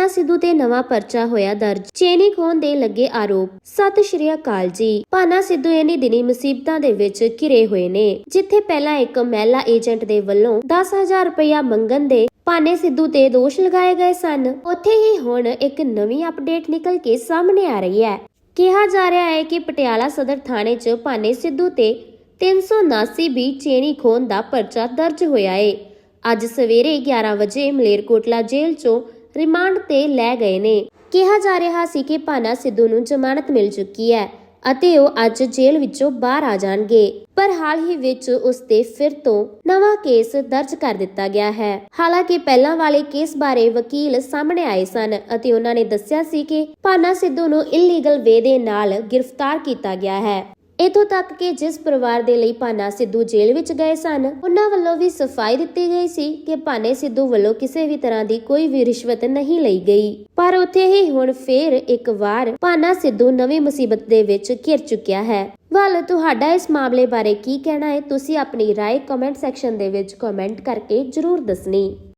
ਪਾਨਾ ਸਿੱਧੂ ਤੇ ਨਵਾਂ ਪਰਚਾ ਹੋਇਆ ਦਰਜ। ਚੇਨੀ ਖੋਣ ਦੇ ਲੱਗੇ ਆਰੋਪ। ਸਤਿ ਸ਼੍ਰੀ ਅਕਾਲ ਜੀ। ਪਾਨਾ ਸਿੱਧੂ ਇਨੀ ਦਿਨੀ ਮੁਸੀਬਤਾਂ ਦੇ ਵਿੱਚ ਘਿਰੇ ਹੋਏ ਨੇ, ਜਿੱਥੇ ਪਹਿਲਾਂ ਇੱਕ ਮਹਿਲਾ ਏਜੰਟ ਦੇ ਵੱਲੋਂ 10000 ਰੁਪਇਆ ਮੰਗਣ ਦੇ ਪਾਨੇ ਸਿੱਧੂ ਤੇ ਦੋਸ਼ ਲਗਾਏ ਗਏ ਸਨ। ਉੱਥੇ ਹੀ ਹੁਣ ਇੱਕ ਨਵੀਂ ਅਪਡੇਟ ਨਿਕਲ ਕੇ ਸਾਹਮਣੇ ਆ ਰਹੀ ਹੈ। ਕਿਹਾ ਜਾ ਰਿਹਾ ਹੈ ਕਿ ਪਟਿਆਲਾ ਸਦਰ ਥਾਣੇ 'ਚ ਪਾਨੇ ਸਿੱਧੂ ਤੇ 379 ਵੀ ਚੇਨੀ ਖੋਨ ਦਾ ਪਰਚਾ ਦਰਜ ਹੋਇਆ ਏ। ਅੱਜ ਸਵੇਰੇ 11 ਵਜੇ ਮਲੇਰਕੋਟਲਾ ਜੇਲ੍ਹ 'ਚੋਂ ਰਿਮਾਂਡ ਤੇ ਲੈ ਗਏ ਨੇ। ਕਿਹਾ ਜਾ ਰਿਹਾ ਸੀ ਕਿ ਪਾਨਾ ਸਿੱਧੂ ਨੂੰ ਜ਼ਮਾਨਤ ਮਿਲ ਚੁੱਕੀ ਹੈ ਅਤੇ ਉਹ ਅੱਜ ਜੇਲ੍ਹ ਵਿੱਚੋਂ ਬਾਹਰ ਆ ਜਾਣਗੇ। ਪਰ ਹਾਲ ਹੀ ਵਿੱਚ ਉਸ ਤੇ ਫਿਰ ਤੋਂ ਨਵਾਂ ਕੇਸ ਦਰਜ ਕਰ ਦਿੱਤਾ ਗਿਆ ਹੈ। ਹਾਲਾਂਕਿ ਪਹਿਲਾਂ ਵਾਲੇ ਕੇਸ ਬਾਰੇ ਵਕੀਲ ਸਾਹਮਣੇ ਆਏ ਸਨ ਅਤੇ ਉਹਨਾਂ ਨੇ ਦੱਸਿਆ ਸੀ ਕਿ ਪਾਨਾ ਸਿੱਧੂ ਨੂੰ ਇਲੀਗਲ ਵੇ ਦੇ ਨਾਲ ਗ੍ਰਿਫਤਾਰ ਕੀਤਾ ਗਿਆ ਹੈ। ਇਥੋਂ ਤੱਕ ਕਿ ਜਿਸ ਪਰਿਵਾਰ ਦੇ ਲਈ ਪਾਨਾ ਸਿੱਧੂ ਜੇਲ੍ਹ ਵਿੱਚ ਗਏ ਸਨ ਉਹਨਾਂ ਵੱਲੋਂ ਵੀ ਸਫਾਈ ਦਿੱਤੀ ਗਈ ਸੀ ਕਿ ਪਾਨੇ ਸਿੱਧੂ ਵੱਲੋਂ ਕਿਸੇ ਵੀ ਤਰ੍ਹਾਂ ਦੀ ਕੋਈ ਵੀ ਰਿਸ਼ਵਤ ਨਹੀਂ ਲਈ ਗਈ ਪਰ ਉੱਥੇ ਹੀ ਹੁਣ ਫੇਰ ਇੱਕ ਵਾਰ ਪਾਨਾ ਸਿੱਧੂ ਨਵੀਂ ਮੁਸੀਬਤ ਦੇ ਵਿੱਚ ਘਿਰ ਚੁੱਕਿਆ ਹੈ ਵੱਲ ਤੁਹਾਡਾ ਇਸ ਮਾਮਲੇ ਬਾਰੇ ਕੀ ਕਹਿਣਾ ਹੈ ਤੁਸੀਂ ਆਪਣੀ رائے ਕਮੈਂਟ ਸੈਕਸ਼ਨ ਦੇ ਵਿੱਚ ਕਮੈਂਟ ਕਰਕੇ ਜਰੂਰ ਦੱਸਣੀ